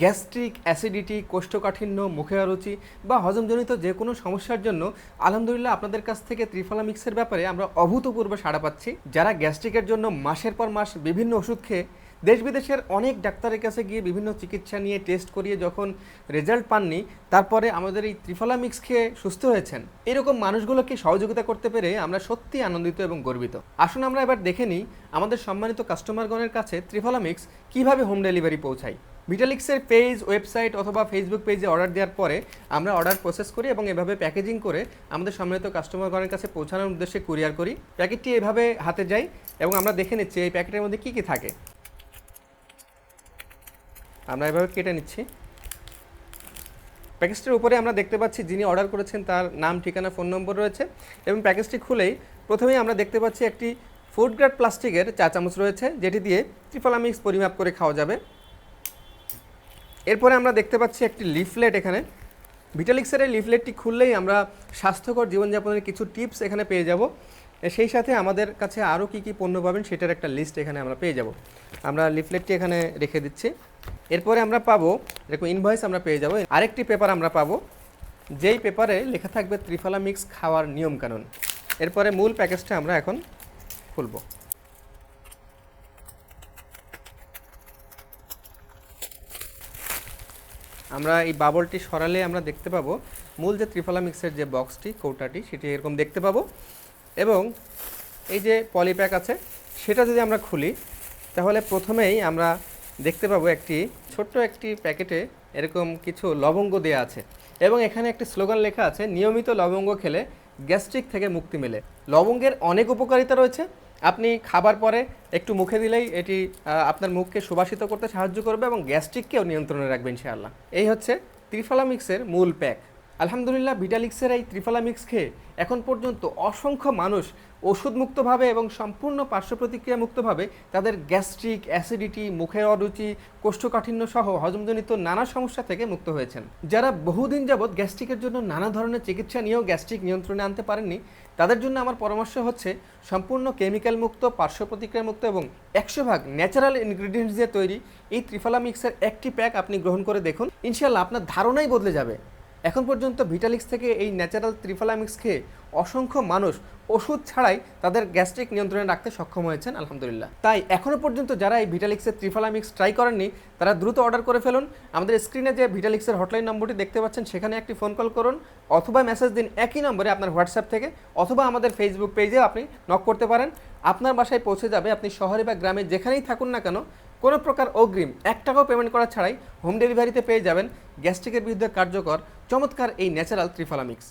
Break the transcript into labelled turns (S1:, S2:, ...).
S1: Gastric acidity, কোষ্ঠকাঠিন্য মুখে অরুচি বা হজমজনিত যে কোনো সমস্যার জন্য আলহামদুলিল্লাহ আপনাদের কাছ থেকে ত্রিফলা মিক্সের ব্যাপারে আমরা অভূতপূর্ব সাড়া পাচ্ছি। যারা গ্যাস্ট্রিকের জন্য মাসের পর মাস বিভিন্ন ওষুধ খেয়ে দেশ বিদেশের অনেক ডাক্তারের কাছে গিয়ে বিভিন্ন চিকিৎসা নিয়ে টেস্ট করিয়ে যখন রেজাল্ট পাননি, তারপরে আমাদের এই ত্রিফলা মিক্স খেয়ে সুস্থ হয়েছেন। এরকম মানুষগুলোকে সহযোগিতা করতে পেরে আমরা সত্যি আনন্দিত এবং গর্বিত। আসুন আমরা এবার দেখে নিই আমাদের সম্মানিত কাস্টমারগণের কাছে ত্রিফলা মিক্স কীভাবে হোম ডেলিভারি পৌঁছায়। ভিটালিক্সের পেজ ওয়েবসাইট অথবা ফেসবুক পেজে অর্ডার দেওয়ার পরে আমরা অর্ডার প্রসেস করি এবং এভাবে প্যাকেজিং করে আমাদের সম্মানিত কাস্টমারগণের কাছে পৌঁছানোর উদ্দেশ্যে কুরিয়ার করি। প্যাকেটটি এভাবে হাতে যায় এবং আমরা দেখে নিচ্ছি এই প্যাকেটের মধ্যে কী কী থাকে। আমরা এভাবে কেটে নিচ্ছি। প্যাকেজটির উপরে আমরা দেখতে পাচ্ছি যিনি অর্ডার করেছেন তার নাম, ঠিকানা ফোন নম্বর রয়েছে এবং প্যাকেজটি খুলেই প্রথমেই আমরা দেখতে পাচ্ছি একটি ফুড গ্রেড প্লাস্টিকের চা চামচ রয়েছে, যেটি দিয়ে ত্রিফলা মিক্স পরিমাপ করে খাওয়া যাবে। এরপরে আমরা দেখতে পাচ্ছি একটি লিফলেট এখানে। ভিটালিক্সের এই লিফলেটটি খুললেই আমরা স্বাস্থ্যকর জীবনযাপনের কিছু টিপস এখানে পেয়ে যাব। সেই সাথে আমাদের কাছে আরও কী কী পণ্য পাবেন সেটার একটা লিস্ট এখানে আমরা পেয়ে যাব। আমরা লিফলেটটি এখানে রেখে দিচ্ছি। এরপরে আমরা পাবো, এরকম ইনভয়েস আমরা পেয়ে যাব। আরেকটি পেপার আমরা পাবো, যেই পেপারে লেখা থাকবে ত্রিফলা মিক্স খাওয়ার নিয়মকানুন। এরপরে মূল প্যাকেজটা আমরা এখন খুলবো। আমরা এই বাবলটি সরালে আমরা দেখতে পাবো মূল যে ত্রিফলা মিক্সের যে বক্সটি, কৌটাটি, সেটি এরকম দেখতে পাবো। এবং এই যে পলিপ্যাক আছে, সেটা যদি আমরা খুলি, তাহলে প্রথমেই আমরা দেখতে পাবো একটি ছোট্ট একটি প্যাকেটে এরকম কিছু লবঙ্গ দেওয়া আছে। এবং এখানে একটি স্লোগান লেখা আছে, নিয়মিত লবঙ্গ খেলে গ্যাস্ট্রিক থেকে মুক্তি মেলে। লবঙ্গের অনেক উপকারিতা রয়েছে আপনি খাবার পরে একটু মুখে দিলেই এটি আপনার মুখকে সুবাসিত করতে সাহায্য করবে এবং গ্যাস্ট্রিককেও নিয়ন্ত্রণে রাখবে ইনশাআল্লাহ। এই হচ্ছে ত্রিফলা মিক্সের মূল প্যাক। আলহামদুলিল্লাহ ভিটালিক্সের এই ত্রিফলা মিক্স খেয়ে এখন পর্যন্ত অসংখ্য মানুষ ওষুধমুক্তভাবে এবং সম্পূর্ণ পার্শ্ব প্রতিক্রিয়া মুক্তভাবে তাদের গ্যাস্ট্রিক, অ্যাসিডিটি মুখের অরুচি, কোষ্ঠকাঠিন্য সহ হজমজনিত নানা সমস্যা থেকে মুক্ত হয়েছেন। যারা বহুদিন যাবৎ গ্যাস্ট্রিকের জন্য নানা ধরনের চিকিৎসা নিয়েও গ্যাস্ট্রিক নিয়ন্ত্রণে আনতে পারেননি, তাদের জন্য আমার পরামর্শ হচ্ছে সম্পূর্ণ কেমিক্যাল মুক্ত পার্শ্ব প্রতিক্রিয়া মুক্ত এবং একশো ভাগ ন্যাচারাল ইনগ্রিডিয়েন্টস দিয়ে তৈরি এই ত্রিফলা মিক্সের একটি প্যাক আপনি গ্রহণ করে দেখুন। ইনশাল্লাহ আপনার ধারণাই বদলে যাবে। এখন পর্যন্ত ভিটালিক্স থেকে এই ন্যাচারাল ত্রিফলা মিক্স খেয়ে অসংখ্য মানুষ ওষুধ ছাড়াই তাদের গ্যাস্ট্রিক নিয়ন্ত্রণে রাখতে সক্ষম হয়েছেন, আলহামদুলিল্লাহ। তাই এখনও পর্যন্ত যারা এই ভিটালিক্সের ত্রিফলা মিক্স ট্রাই করেননি, তারা দ্রুত অর্ডার করে ফেলুন। আমাদের স্ক্রিনে যে ভিটালিক্সের হটলাইন নম্বরটি দেখতে পাচ্ছেন, সেখানে একটি ফোন কল করুন অথবা মেসেজ দিন একই নম্বরে আপনার হোয়াটসঅ্যাপ থেকে অথবা আমাদের ফেসবুক পেজে আপনি নক করতে পারেন। আপনার বাসায় পৌঁছে যাবে, আপনি শহরে বা গ্রামে যেখানেই থাকুন না কেন কোনো প্রকার অগ্রিম এক টাকাও পেমেন্ট করা ছাড়াই হোম ডেলিভারিতে পেয়ে যাবেন গ্যাস্ট্রিকের বিরুদ্ধে কার্যকর, চমৎকার এই ন্যাচারাল ত্রিফলা মিক্স